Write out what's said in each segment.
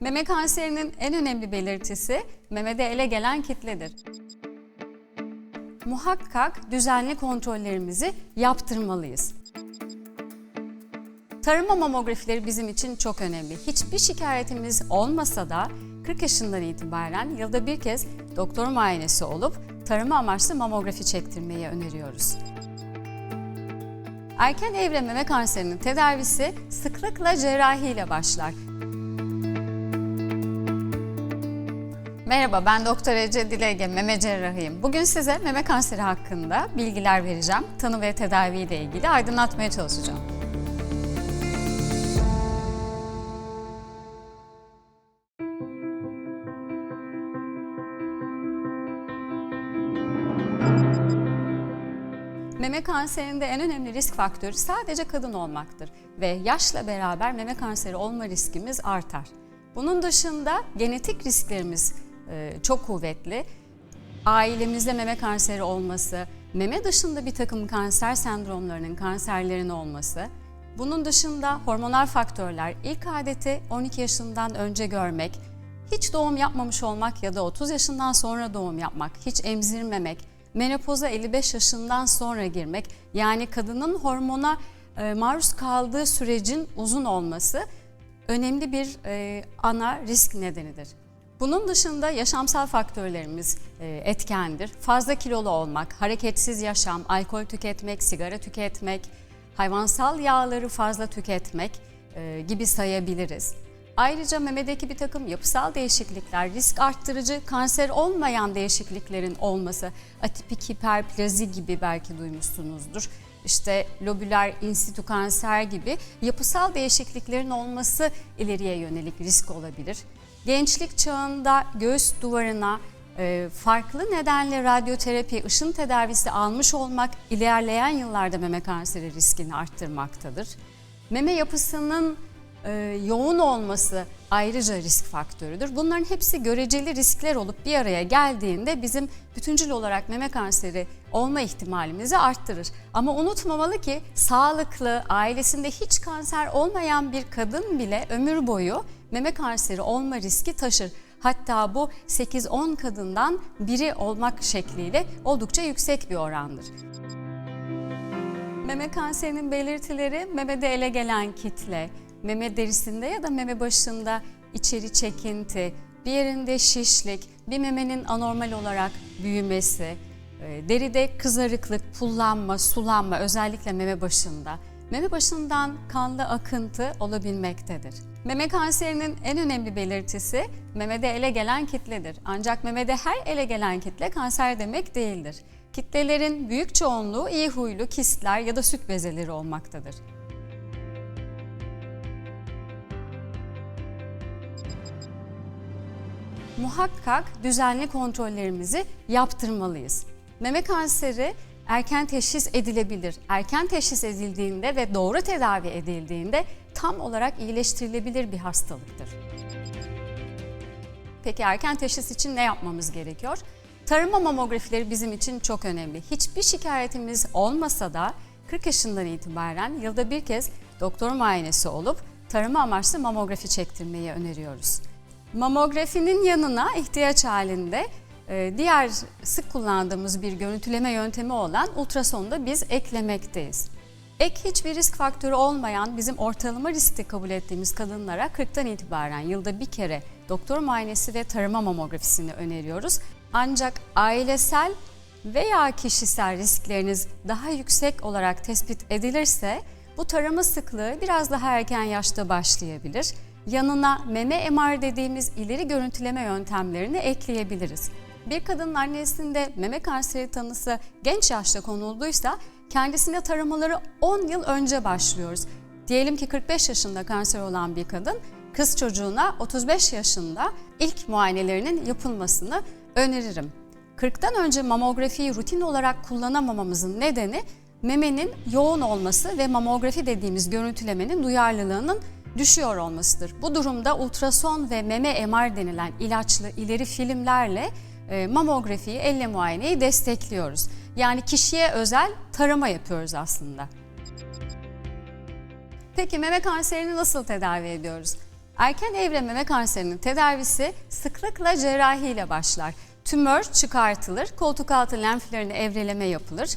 Meme kanserinin en önemli belirtisi memede ele gelen kitledir. Muhakkak düzenli kontrollerimizi yaptırmalıyız. Tarama mamografileri bizim için çok önemli. Hiçbir şikayetimiz olmasa da 40 yaşından itibaren yılda bir kez doktor muayenesi olup tarama amaçlı mamografi çektirmeyi öneriyoruz. Erken evre meme kanserinin tedavisi sıklıkla cerrahi ile başlar. Merhaba ben Doktor Ece Dilege, meme cerrahıyım. Bugün size meme kanseri hakkında bilgiler vereceğim. Tanı ve tedavi ile ilgili aydınlatmaya çalışacağım. Meme kanserinde en önemli risk faktörü sadece kadın olmaktır ve yaşla beraber meme kanseri olma riskimiz artar. Bunun dışında genetik risklerimiz e, çok kuvvetli. Ailemizde meme kanseri olması, meme dışında bir takım kanser sendromlarının, kanserlerin olması, bunun dışında hormonal faktörler, ilk adeti 12 yaşından önce görmek, hiç doğum yapmamış olmak ya da 30 yaşından sonra doğum yapmak, hiç emzirmemek, menopoza 55 yaşından sonra girmek, yani kadının hormona e, maruz kaldığı sürecin uzun olması önemli bir e, ana risk nedenidir. Bunun dışında yaşamsal faktörlerimiz e, etkendir. Fazla kilolu olmak, hareketsiz yaşam, alkol tüketmek, sigara tüketmek, hayvansal yağları fazla tüketmek gibi sayabiliriz. Ayrıca memedeki bir takım yapısal değişiklikler, risk arttırıcı, kanser olmayan değişikliklerin olması, atipik hiperplazi gibi belki duymuşsunuzdur. İşte lobüler insitu kanser gibi yapısal değişikliklerin olması ileriye yönelik risk olabilir. Gençlik çağında göğüs duvarına e, farklı nedenle radyoterapi, ışın tedavisi almış olmak ilerleyen yıllarda meme kanseri riskini arttırmaktadır. Meme yapısının e, yoğun olması ayrıca risk faktörüdür. Bunların hepsi göreceli riskler olup bir araya geldiğinde bizim bütüncül olarak meme kanseri olma ihtimalimizi arttırır. Ama unutmamalı ki sağlıklı, ailesinde hiç kanser olmayan bir kadın bile ömür boyu meme kanseri olma riski taşır. Hatta bu 8-10 kadından biri olmak şekliyle oldukça yüksek bir orandır. Meme kanserinin belirtileri memede ele gelen kitle, meme derisinde ya da meme başında içeri çekinti, bir yerinde şişlik, bir memenin anormal olarak büyümesi, e, deride kızarıklık, pullanma, sulanma özellikle meme başında, meme başından kanlı akıntı olabilmektedir. Meme kanserinin en önemli belirtisi memede ele gelen kitledir. Ancak memede her ele gelen kitle kanser demek değildir. Kitlelerin büyük çoğunluğu iyi huylu kistler ya da süt bezeleri olmaktadır. Muhakkak düzenli kontrollerimizi yaptırmalıyız. Meme kanseri erken teşhis edilebilir. Erken teşhis edildiğinde ve doğru tedavi edildiğinde tam olarak iyileştirilebilir bir hastalıktır. Peki erken teşhis için ne yapmamız gerekiyor? Tarama mamografileri bizim için çok önemli. Hiçbir şikayetimiz olmasa da 40 yaşından itibaren yılda bir kez doktor muayenesi olup tarama amaçlı mamografi çektirmeyi öneriyoruz. Mamografinin yanına ihtiyaç halinde e, diğer sık kullandığımız bir görüntüleme yöntemi olan ultrasonu da biz eklemekteyiz. Ek hiçbir risk faktörü olmayan bizim ortalama riskte kabul ettiğimiz kadınlara 40'tan itibaren yılda bir kere doktor muayenesi ve tarama mamografisini öneriyoruz. Ancak ailesel veya kişisel riskleriniz daha yüksek olarak tespit edilirse bu tarama sıklığı biraz daha erken yaşta başlayabilir yanına meme MR dediğimiz ileri görüntüleme yöntemlerini ekleyebiliriz. Bir kadının annesinde meme kanseri tanısı genç yaşta konulduysa kendisine taramaları 10 yıl önce başlıyoruz. Diyelim ki 45 yaşında kanser olan bir kadın kız çocuğuna 35 yaşında ilk muayenelerinin yapılmasını öneririm. 40'tan önce mamografiyi rutin olarak kullanamamamızın nedeni memenin yoğun olması ve mamografi dediğimiz görüntülemenin duyarlılığının düşüyor olmasıdır. Bu durumda ultrason ve meme MR denilen ilaçlı ileri filmlerle e, mamografiyi, elle muayeneyi destekliyoruz. Yani kişiye özel tarama yapıyoruz aslında. Peki meme kanserini nasıl tedavi ediyoruz? Erken evre meme kanserinin tedavisi sıklıkla cerrahi ile başlar. Tümör çıkartılır, koltuk altı lenflerine evreleme yapılır.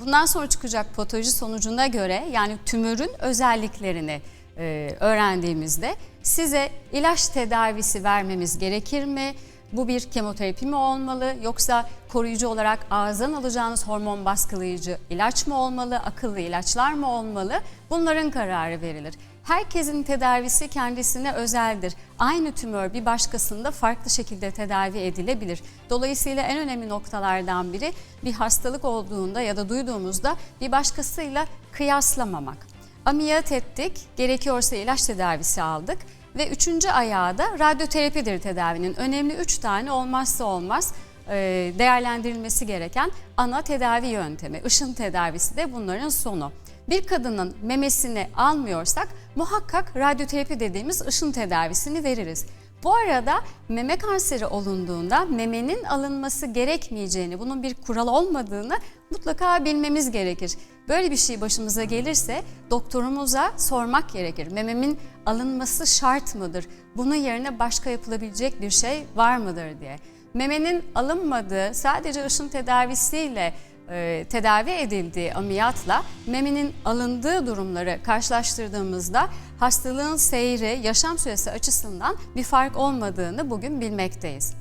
Bundan sonra çıkacak patoloji sonucuna göre yani tümörün özelliklerini e, öğrendiğimizde size ilaç tedavisi vermemiz gerekir mi? Bu bir kemoterapi mi olmalı yoksa koruyucu olarak ağızdan alacağınız hormon baskılayıcı ilaç mı olmalı, akıllı ilaçlar mı olmalı? Bunların kararı verilir. Herkesin tedavisi kendisine özeldir. Aynı tümör bir başkasında farklı şekilde tedavi edilebilir. Dolayısıyla en önemli noktalardan biri bir hastalık olduğunda ya da duyduğumuzda bir başkasıyla kıyaslamamak. Ameliyat ettik, gerekiyorsa ilaç tedavisi aldık ve üçüncü ayağı da radyoterapidir tedavinin. Önemli üç tane olmazsa olmaz e, değerlendirilmesi gereken ana tedavi yöntemi. Işın tedavisi de bunların sonu. Bir kadının memesini almıyorsak muhakkak radyoterapi dediğimiz ışın tedavisini veririz. Bu arada meme kanseri olunduğunda memenin alınması gerekmeyeceğini, bunun bir kural olmadığını mutlaka bilmemiz gerekir. Böyle bir şey başımıza gelirse doktorumuza sormak gerekir. Mememin alınması şart mıdır? Bunun yerine başka yapılabilecek bir şey var mıdır diye. Memenin alınmadığı sadece ışın tedavisiyle e, tedavi edildiği ameliyatla memenin alındığı durumları karşılaştırdığımızda hastalığın seyri, yaşam süresi açısından bir fark olmadığını bugün bilmekteyiz.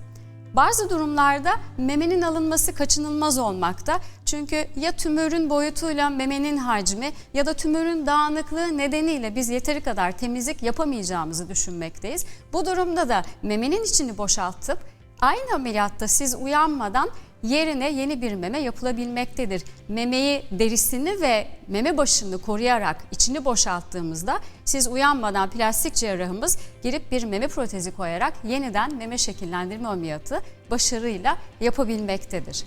Bazı durumlarda memenin alınması kaçınılmaz olmakta. Çünkü ya tümörün boyutuyla memenin hacmi ya da tümörün dağınıklığı nedeniyle biz yeteri kadar temizlik yapamayacağımızı düşünmekteyiz. Bu durumda da memenin içini boşaltıp aynı ameliyatta siz uyanmadan yerine yeni bir meme yapılabilmektedir. Memeyi derisini ve meme başını koruyarak içini boşalttığımızda siz uyanmadan plastik cerrahımız girip bir meme protezi koyarak yeniden meme şekillendirme ameliyatı başarıyla yapabilmektedir.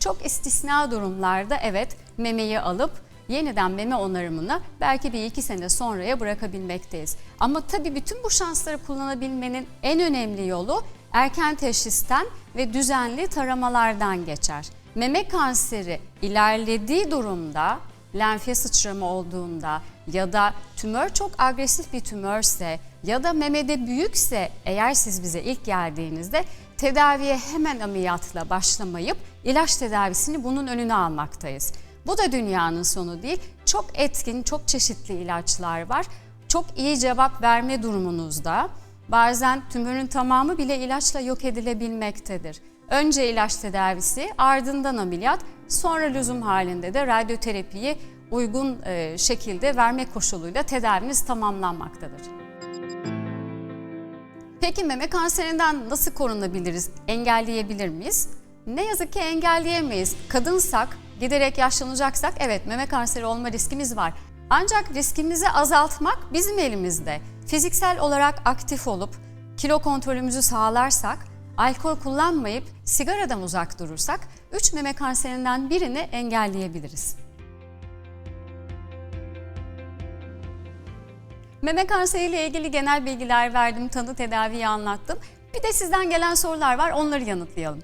Çok istisna durumlarda evet memeyi alıp yeniden meme onarımını belki bir iki sene sonraya bırakabilmekteyiz. Ama tabii bütün bu şansları kullanabilmenin en önemli yolu erken teşhisten ve düzenli taramalardan geçer. Meme kanseri ilerlediği durumda, lenfiye sıçrama olduğunda ya da tümör çok agresif bir tümörse ya da memede büyükse eğer siz bize ilk geldiğinizde tedaviye hemen ameliyatla başlamayıp ilaç tedavisini bunun önüne almaktayız. Bu da dünyanın sonu değil. Çok etkin, çok çeşitli ilaçlar var. Çok iyi cevap verme durumunuzda bazen tümörün tamamı bile ilaçla yok edilebilmektedir. Önce ilaç tedavisi, ardından ameliyat, sonra lüzum halinde de radyoterapiyi uygun e, şekilde verme koşuluyla tedaviniz tamamlanmaktadır. Peki meme kanserinden nasıl korunabiliriz? Engelleyebilir miyiz? Ne yazık ki engelleyemeyiz. Kadınsak, giderek yaşlanacaksak evet meme kanseri olma riskimiz var. Ancak riskimizi azaltmak bizim elimizde. Fiziksel olarak aktif olup kilo kontrolümüzü sağlarsak, alkol kullanmayıp sigaradan uzak durursak 3 meme kanserinden birini engelleyebiliriz. Meme kanseriyle ilgili genel bilgiler verdim, tanı tedaviyi anlattım. Bir de sizden gelen sorular var, onları yanıtlayalım.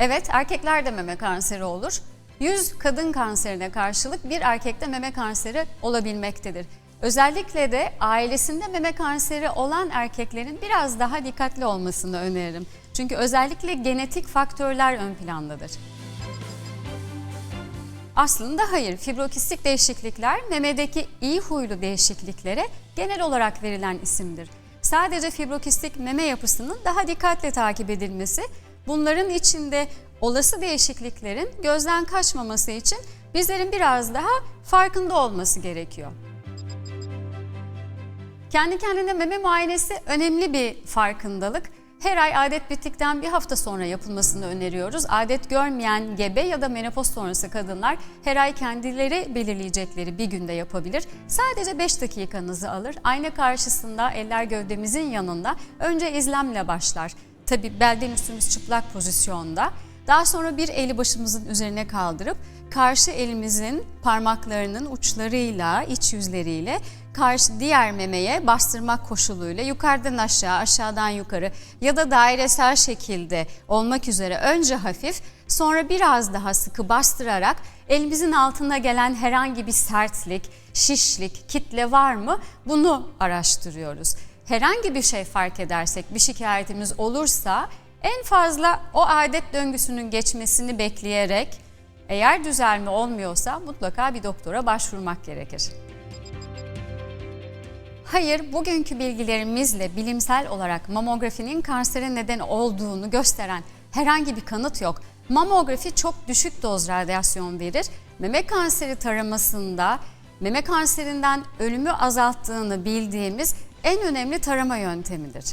Evet, erkekler de meme kanseri olur. 100 kadın kanserine karşılık bir erkekte meme kanseri olabilmektedir. Özellikle de ailesinde meme kanseri olan erkeklerin biraz daha dikkatli olmasını öneririm. Çünkü özellikle genetik faktörler ön plandadır. Aslında hayır, fibrokistik değişiklikler memedeki iyi huylu değişikliklere genel olarak verilen isimdir. Sadece fibrokistik meme yapısının daha dikkatle takip edilmesi, bunların içinde olası değişikliklerin gözden kaçmaması için bizlerin biraz daha farkında olması gerekiyor. Kendi kendine meme muayenesi önemli bir farkındalık. Her ay adet bittikten bir hafta sonra yapılmasını öneriyoruz. Adet görmeyen gebe ya da menopoz sonrası kadınlar her ay kendileri belirleyecekleri bir günde yapabilir. Sadece 5 dakikanızı alır. Ayna karşısında eller gövdemizin yanında önce izlemle başlar. Tabi belden üstümüz çıplak pozisyonda. Daha sonra bir eli başımızın üzerine kaldırıp karşı elimizin parmaklarının uçlarıyla, iç yüzleriyle karşı diğer memeye bastırmak koşuluyla yukarıdan aşağı, aşağıdan yukarı ya da dairesel şekilde olmak üzere önce hafif sonra biraz daha sıkı bastırarak elimizin altına gelen herhangi bir sertlik, şişlik, kitle var mı? Bunu araştırıyoruz. Herhangi bir şey fark edersek, bir şikayetimiz olursa en fazla o adet döngüsünün geçmesini bekleyerek eğer düzelme olmuyorsa mutlaka bir doktora başvurmak gerekir. Hayır, bugünkü bilgilerimizle bilimsel olarak mamografinin kansere neden olduğunu gösteren herhangi bir kanıt yok. Mamografi çok düşük doz radyasyon verir. Meme kanseri taramasında meme kanserinden ölümü azalttığını bildiğimiz en önemli tarama yöntemidir.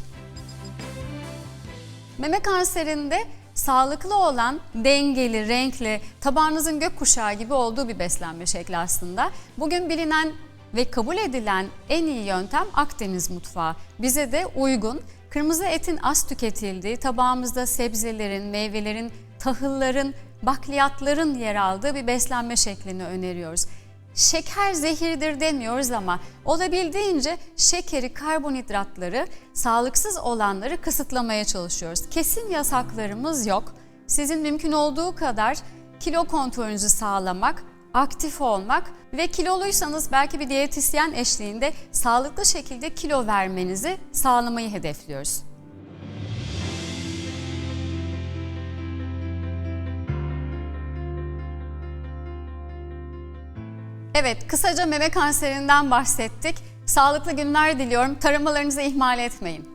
Meme kanserinde sağlıklı olan dengeli, renkli, tabağınızın gökkuşağı gibi olduğu bir beslenme şekli aslında. Bugün bilinen ve kabul edilen en iyi yöntem Akdeniz mutfağı. Bize de uygun. Kırmızı etin az tüketildiği, tabağımızda sebzelerin, meyvelerin, tahılların, bakliyatların yer aldığı bir beslenme şeklini öneriyoruz. Şeker zehirdir demiyoruz ama olabildiğince şekeri, karbonhidratları, sağlıksız olanları kısıtlamaya çalışıyoruz. Kesin yasaklarımız yok. Sizin mümkün olduğu kadar kilo kontrolünüzü sağlamak, aktif olmak ve kiloluysanız belki bir diyetisyen eşliğinde sağlıklı şekilde kilo vermenizi sağlamayı hedefliyoruz. Evet, kısaca meme kanserinden bahsettik. Sağlıklı günler diliyorum. Taramalarınızı ihmal etmeyin.